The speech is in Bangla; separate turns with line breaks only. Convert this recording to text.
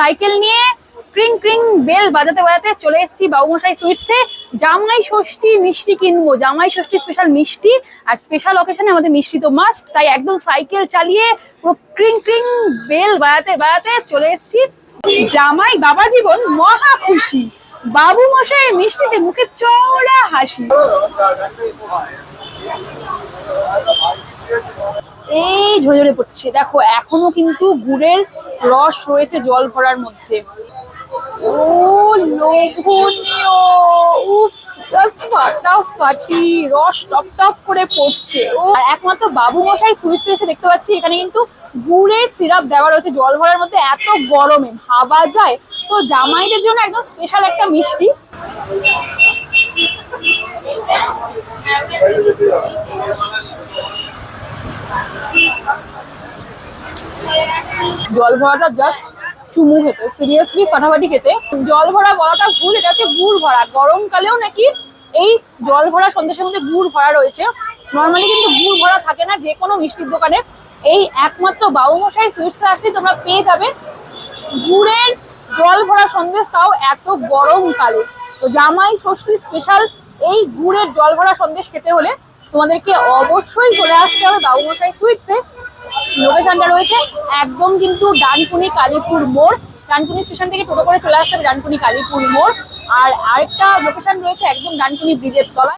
সাইকেল নিয়ে ক্রিং ক্রিং বেল বাজাতে বাজাতে চলে এসেছি বাবুমশাই সুইটসে। জামাই ষষ্ঠী মিষ্টি কিনবো। জামাই ষষ্ঠী স্পেশাল মিষ্টি আর স্পেশাল অকেশনে আমাদের মিষ্টি তো মাস্ট তাই একদম সাইকেল চালিয়ে পুরো ক্রিং ক্রিং বেল বাজাতে বাজাতে চলে এসেছি। জামাই বাবা জীবন মহা খুশি। বাবু মশাইয়ের মিষ্টিতে মুখে চওড়া হাসি। এই ঝরে ঝরে পড়ছে। দেখো, এখনও কিন্তু গুড়ের রস রয়েছে জল ভরার মধ্যে। ও রস টপ টপ করে পড়ছে। ও একমাত্র বাবু সুইচ দেখতে পাচ্ছি, এখানে কিন্তু গুড়ের সিরাপ দেওয়া রয়েছে জল ভরার মধ্যে, এত গরমে। ভাবা যায়। তো জামাইদের জন্য একদম স্পেশাল একটা মিষ্টি। জল ভরাটা জাস্ট চুমু খেতে সিরিয়াসলি ফাটাফাটি খেতে। জল ভরা বলাটা ভুল, এটা হচ্ছে গুড় ভরা। গরমকালেও নাকি এই জল ভরা সন্দেশের মধ্যে গুড় ভরা রয়েছে। নর্মালি কিন্তু গুড় ভরা থাকে না, যে কোনো মিষ্টির দোকানে। এই একমাত্র বাবুমশাই সুইটসে আসলে তোমরা পেয়ে যাবে। গুড়ের জল ভরা সন্দেশ তাও এত গরমকালে। তো জামাই ষষ্ঠী স্পেশাল এই গুড়ের জল ভরা সন্দেশ খেতে হলে তোমাদেরকে অবশ্যই চলে আসতে হবে বাবুমশাই সুইটসে লোকেশনটা রয়েছে একদম কিন্তু ডানকুনি কালীপুর মোড়। ডানকুনি স্টেশন থেকে টোটো করে চলে আসতে হবে ডানকুনি কালীপুর মোড়। আর আরেকটা লোকেশন রয়েছে একদম ডানকুনি ব্রিজের তলা